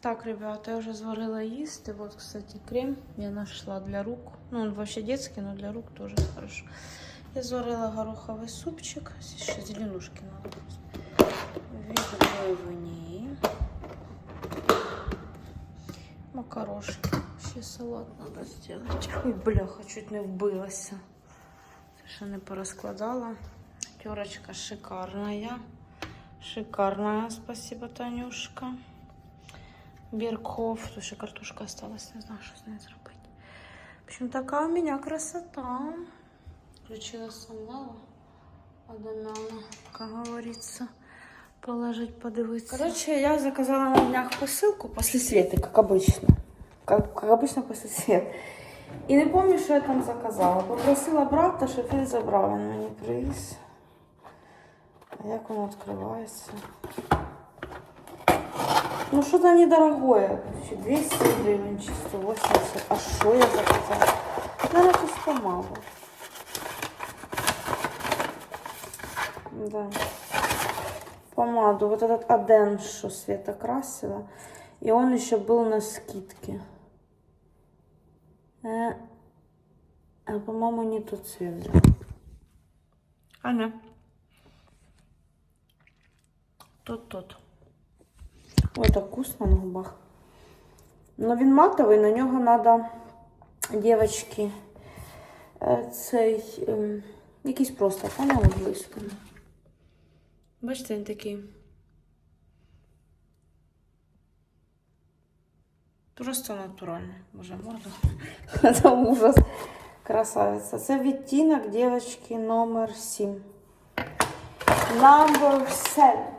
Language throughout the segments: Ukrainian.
Так, ребята, я вже зварила їсти. Вот, кстати, крем я нашла для рук. Ну, он вообще детский, но для рук тоже хорошо. Я зварила гороховий супчик. Здесь ще зеленушки надо. Відбивні. Макарошки. Ще салат надо сделать. Ой, бляха, чуть не вбилася. Це ще не порозкладала. Терочка шикарная. Шикарная, спасибо, Танюшка. Берков. Тут ще картошка осталась, не знаю, що з нею зробити. В общем, така у меня красота. Включила самвела Адамяна, как говорится, положить, подивитися. Короче, я заказала на днях посылку после Светы, как обычно. Как, как обычно после Светы. І не пам'ятаю, що я там заказала. Попросила брата, щоб він забрав, він мені привіз. А як воно відкривається? Ну, что-то недорогое. Чи 200 гривен, чи 180. А что я заказала? Наверное, якусь помаду. Да. Помаду. Вот этот Аден, что Света красила. И он еще был на скидке. Э, а, по-моему, не тот цвет. взяла. А, не. Тот-тот. Ой, так вкусно на губах. Ну, він матовий, на нього треба, дівчатки, е, цей ем, якийсь просто, поняли близько. Бачите, він такий. Просто натуральний. Боже, морда. Це ужас. Красавиця. Це відтінок дівчатки номер 7. Number 7.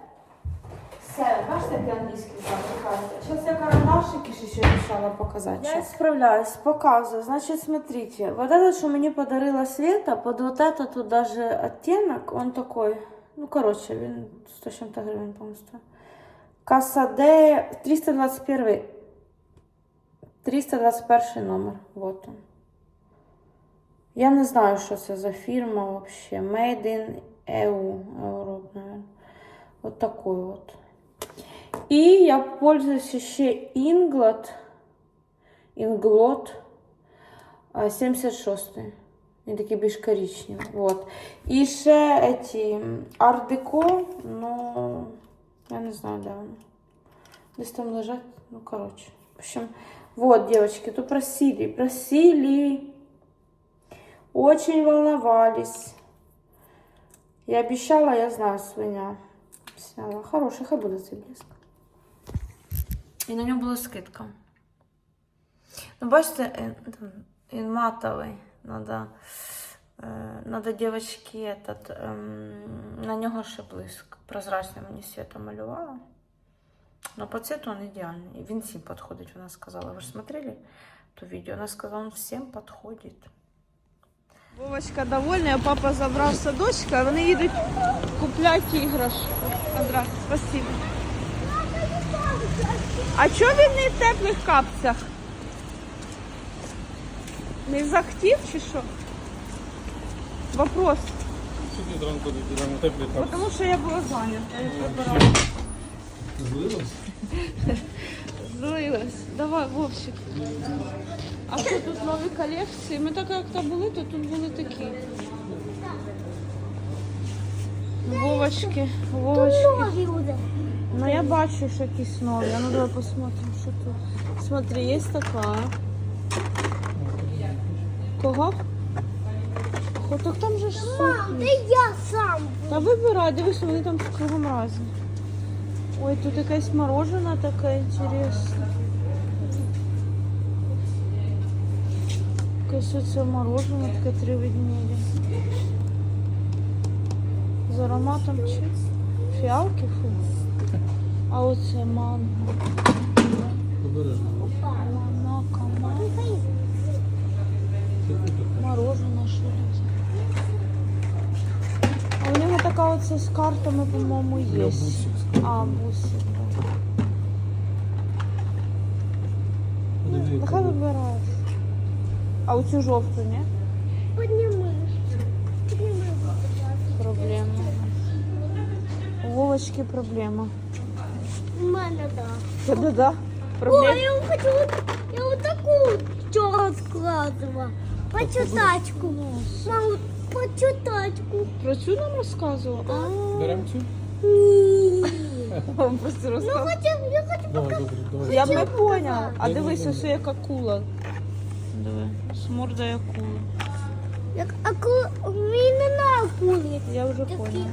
Все, бачите, як англійський показує. Сейчас я карандашики ж еще решала показать. Я справляюсь, показываю. Значит, смотрите, вот этот, что мне подарила Света, под вот этот тут даже оттенок, он такой, ну, короче, він 100 с чем-то гривен, по-моему, стоит. Касаде 321 321 номер, вот он. Я не знаю, що це за фірма вообще. Made in EU, Europe, наверное. Вот такой вот. И я пользуюсь еще Inglot а, 76 Они такие більш коричневые. Вот. І ще эти Deco, ну, я не знаю, де вони. Там лежать, ну, короче. В общем, вот, девочки, тут просили, просили. Очень волновались. Я обещала, я знаю, свиня. Сняла. Хороший, хай буде цей блиск. І на ньому була скидка. Ну, бачите, е, там, він матовий. Надо, е, надо дівчатки, этот, ем, на нього ще блиск. Прозрачний мені світа малювала. Но по цвету он идеальный. И він всім підходить, вона сказала. Ви ж смотрели то видео? Вона сказала, он всем подходит. Вовочка довольна, папа забрав садочка, а вони їдуть купляти іграшку. Андра, спасибо. А чого він не в теплих капцях? Не захотів чи що? Вопрос. Сьогодні зранку теплі Тому що я була зайнята. Я прибирала. злилось. Злилась. Давай, Вовчик. А що тут нові колекції? Ми так як то були, то тут були такі. Вовочки, Вовочки. Ну я бачу, що якісь нові. А Ну давай посмотрим, що тут. Смотри, є така. Кого? О, так там же ж сотні. я сам. Та вибирай, дивись, вони там в кругом разі. Ой, тут якась морожена така інтересна. Якесь оце мороженое, таке три ведмеді. З ароматом чи фіалки фу. А оце манго. Обережно. Манака, манго. Мороженое що ли? А у нього така оце з картами, по-моєму, є. Бусик. А, бусик, да. Подиви, яка Нехай вона. вибирає. А оцю жовту, ні? Поднимаешь. Поднимаешь. Проблема. У Вовочки проблема. У мене да. Да-да-да. Проблем... Ой, я хочу вот, я вот такую что рассказывала. Почитачку. Мам, почитачку. Про цю нам розказувала? А, Беремо цю? вам просто Ну, розказувала. хочу, я хочу Давай, добре, давай. Я б не поняла. А дивись, ось як акула. Диви, з мордою акули. Як аку... Мені не на акулі. Я вже поняла.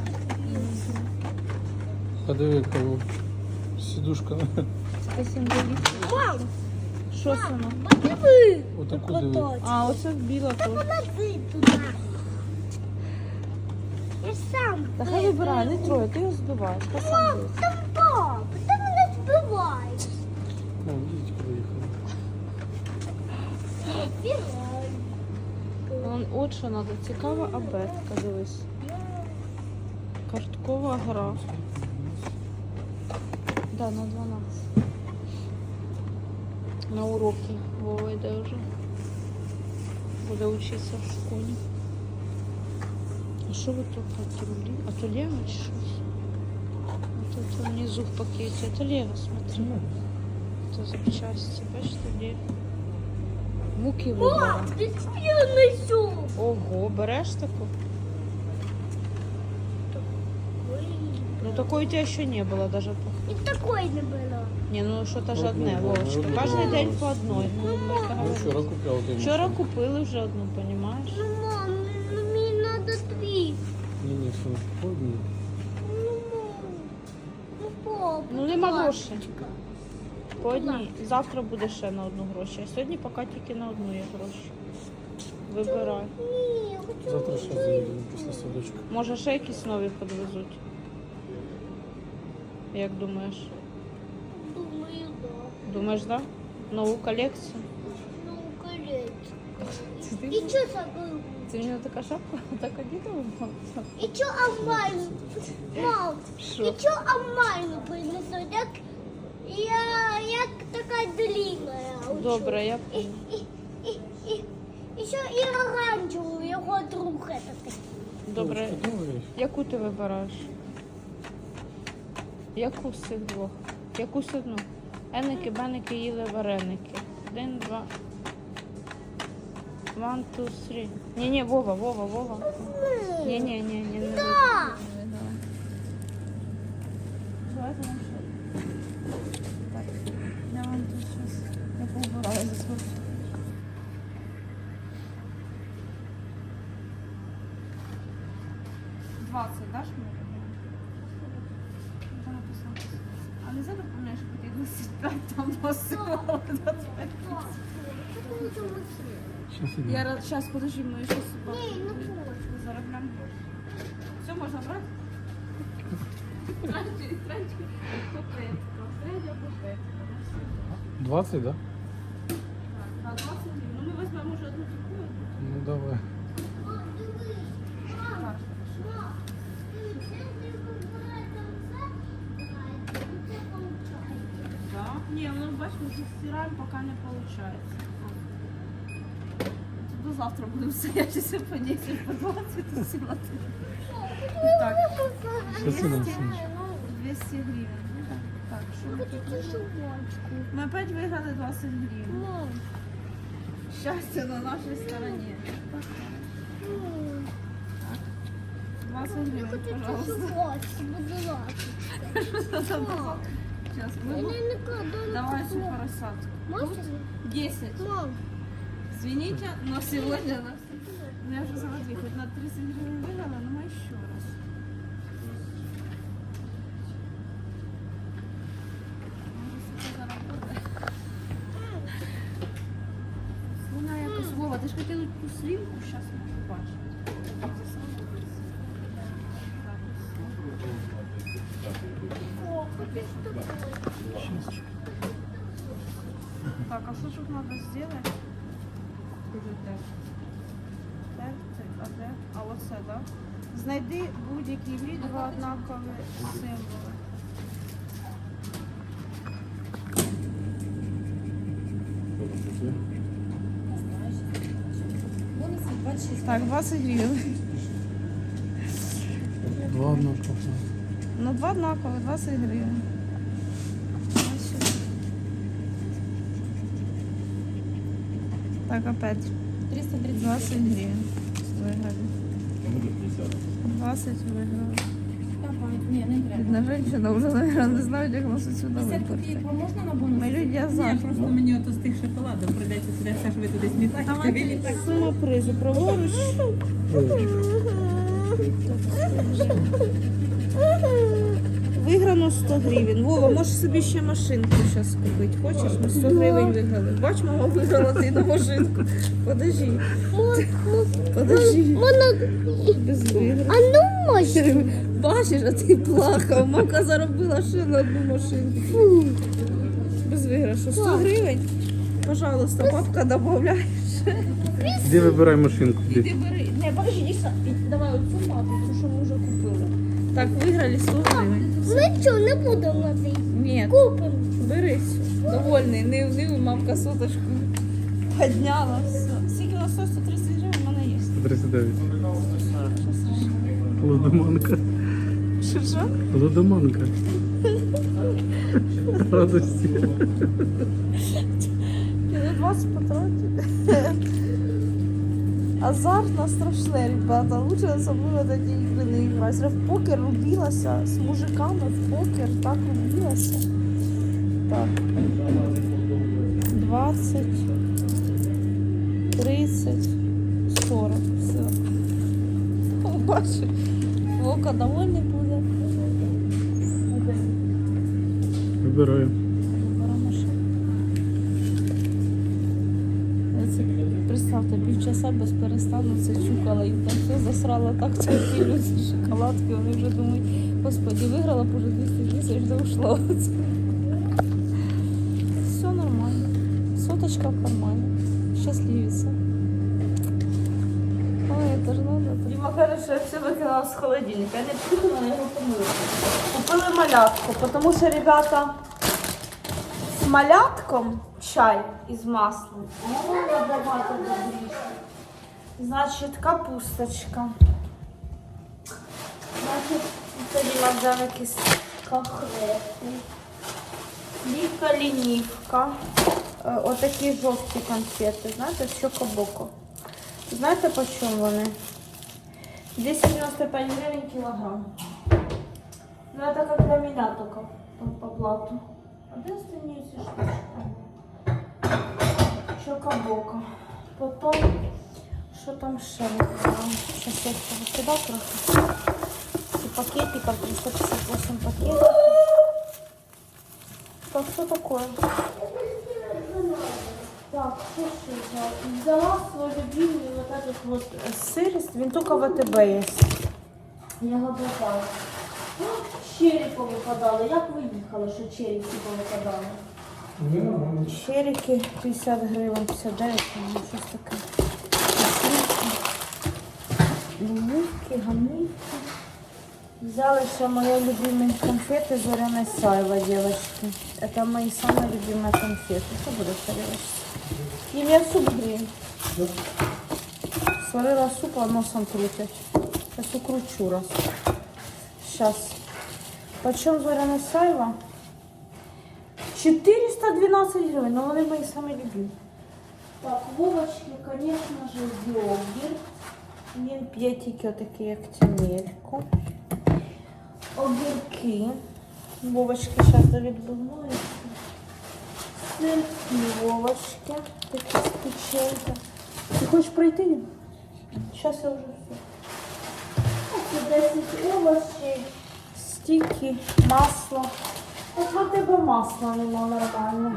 А диви, кого. Символіст. Мам, Що це воно? подиви. Отаку диви. Куточок. А, оце біла теж. Положи туди. Я сам. Та хай вибирай, не троє, ти його збиваєш. Хай сам Мам, дивиться. там пап, там мене збивають. О, виїхали. Збивають. Вон, От що треба, цікава абетка, дивись. Карткова гра. Да, на 12. На уроки Вова йде вже. Буде вчитися в школі. А що ви тут патрулі? А то Лего чи щось? А тут внизу в пакеті. Это Лего, смотри. Це запчасті, бачите, Лего. Муки вибрала. Мам, ти що я несу? Ого, береш таку? Ну такой у тебя еще не было даже. по- І такої не було. Не, ну что-то ж Одну, одне, да, Вовочка. одну. Каждый день по одной. Ну, мы ж Ну, договорились. вчора купляв ти. Вчора купили вже одну, понимаешь? Ну, мам, ну, мені треба дві. Ні, ні, все. По одній. Ну, мам. Ну, пап. Ну нема грошей. По одній. Завтра буде ще на одну гроші. А сьогодні поки тільки на одну є гроші. Вибирай. Ні, я хочу. Завтра ще заїдемо після садочка. Може ще якісь нові підвезуть. Як думаєш? Думаю, да. Думаєш, да? Нову колекцію? Це ти, І що таке? це в нього така шапка, так одіта І що амальну? Мам, і що амальну принесуть? Як, я, як така длинна. Добре, я І, поняла. і, і, і, і що і оранжеву, його друг такий. Добре. Яку ти вибираєш? Яку з цих двох? Якусь одну. Еники, беники їли вареники. Один, два. One, two, three. Ні, ні, Вова, Вова, Вова. Ні, ні, ні, не Так. Давайте нам ще. Так, я вам тут щось. Я поубираю за свою. Двадцать дашь мне? не задумаєш, що ти носить так там. Я рад- щас, подожди, мы еще собаку. Ні, ну хочу. Зараз прям. Все, можна брати? Транчик, транчик. Копетка, Федя 20, да? Так, 20. Ну ми візьмемо вже одну таку. Ну давай. Ну стираємо, поки не получается. До завтра будемо стояти все по 10, по 20, то 17. Так, Що це нам синиш? 200 гривень. Так, що ми тут? Ми опять виграли 20 гривень. Мам, Щастя на нашій стороні. 20 гривень, пожалуйста. будь ласка. Мам, Сейчас, мене мы... не кладуть. Давай всю поросятку. Можна? 10. Мам, Извините, но сегодня нас... Ну, я уже заводила, хоть на 30 гривен выиграла, но мы еще раз. Може, це заработає. Вона якось... Вова, ти ж хотіла ту слівку, зараз ми побачимо. А що тут треба зробити? Де це? А де? А оце, так? Знайди будь-якій грі два однакові символи. Так, 20 гривень. Два однаково. Ну, два однакові, 20 гривень. Ось сюди. Так, опять. 320 гривен. Выиграли. 20 выиграли. Бідна женщина вже, наверное, не знає, як нас сюди виперти. можна на бонус? Ми люди Ні, просто мені ото з тих шоколадів прийдеться сюди все ж ви туди смітати. Сума призу праворуч. Виграно 100 гривень. Вова, можеш собі ще машинку зараз купити. Хочеш? Ми 100 гривень виграли. Бач, мама виграла ти на машинку. Подожди. Подожди. Без виграш. а ну може. Бачиш, а ти плакав. Мамка заробила ще на одну машинку. Без виграшу. 100 гривень. Пожалуйста, папка добавляй. Іди вибирай машинку. Іди бери. Не, подожди, не і- Давай оцю папку, що ми вже купили. Так, виграли 100 гривень. Ми що, не будемо лазити? Ні, Купимо. бери все. Довольний. Не, не мамка соточку підняла. Все. Скільки на 100, 130 гривень в мене є. 39. Лудоманка. Що, що? Лудоманка. Радості. Я 20 потратили. Азартно страшне, ребята. Лучше особливо ігри не грати. Я в покер рубилася з мужиками в покер, так рубилася. Так. 20, 30, 40. Все. Бачиш, Вока довольний буде. Вибираю. Це, представте, півчаса без перестану це чукала і там все засрала так ці люди шоколадки. Вони вже думають, господи, виграла б уже 200 тисяч, да ушла. Все нормально. Соточка в кармані. Щасливіця. Ой, это ж надо. Діма каже, що я все викинула з холодильника. Я не прикинула, я його помила. Купили малятку, тому що, ребята, з малятком чай із маслом. Воно набагато добріше. Значить, капусточка. Значить, тоді взяв якісь кахрети. Лівка лінівка. Е, Отакі жовті конфети, знаєте, з чокобоко. Знаєте, по чому вони? 295 гривень кілограм. Ну, это как для меня только по, по плату. А где остальные эти штучки? Чокобока. Потом, что там ще вибрала? Сейчас я их сюда трохи. И пакетиков, 358 пакетов. Так, что такое? Так, что ж я взяла? Взяла свой любимый вот этот вот э, сырость. Він только в ВТБ есть. Я його бажала. Черри повипадали. Як ви їхали, що черри всі повипадали? Черіки 50 гривень, 59, ну, щось таке. Лимонки, гамники. Взяли ще мої любимі конфети Зоряне Сайва, девочки. Это мои самые любимые конфеты. Что будет тарелочка? Им я суп грею. Сварила суп, а носом крутять. Сейчас укручу раз. Сейчас. Почем Зоряне Сайва? 412 гривень, но вони мої самі любимі. Так, Вовочки, конечно же, йогурт. Він п'є тільки отакі, як тімельку. Огірки. Вовочки зараз до відбивної. Сирки Вовочки. Такі з печенька. Ти хочеш пройти? Зараз я вже все. Це 10 овочей, стільки, масло. В тебе масла нема нормального.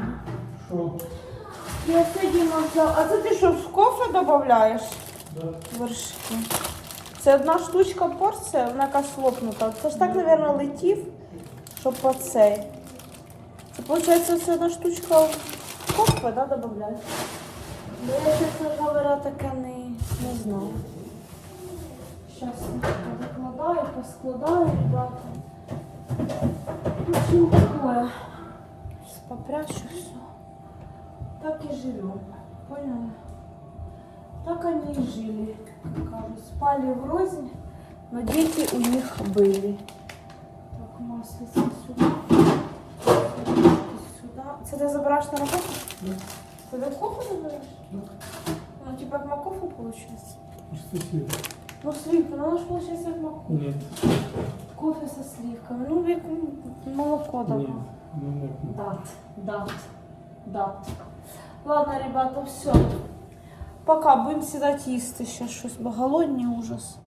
Я сьогодні взяла. А це ти що, в кофе додаєш? Да. Вершки. Це одна штучка порція, вона якась лопнута. Це ж так, мабуть, летів, щоб по цей. Це виходить, це одна штучка в кофе, да, додаєш? Бо я, чесно говоря, таке не, не знаю. Зараз викладаю, поскладаю, ребята. В общем, такое. Сейчас попрячу все. Так и живем. Поняла? Так они и жили. кажуть. Спали врознь, но дети у них были. Так, маслица сюда. Сюда. Це ти забираєш на роботу? Ты так кофе забираешь? Ну, типа как макофа получается. Что слив? Ну, ну, оно же получается как макофа. Нет. Кофе со сливками. Ну, як молоко давно. Нет. Ну. Дат, дат, дат. Ладно, ребята, все. Пока будем сідати їсти ще щось, бо голодні ужас.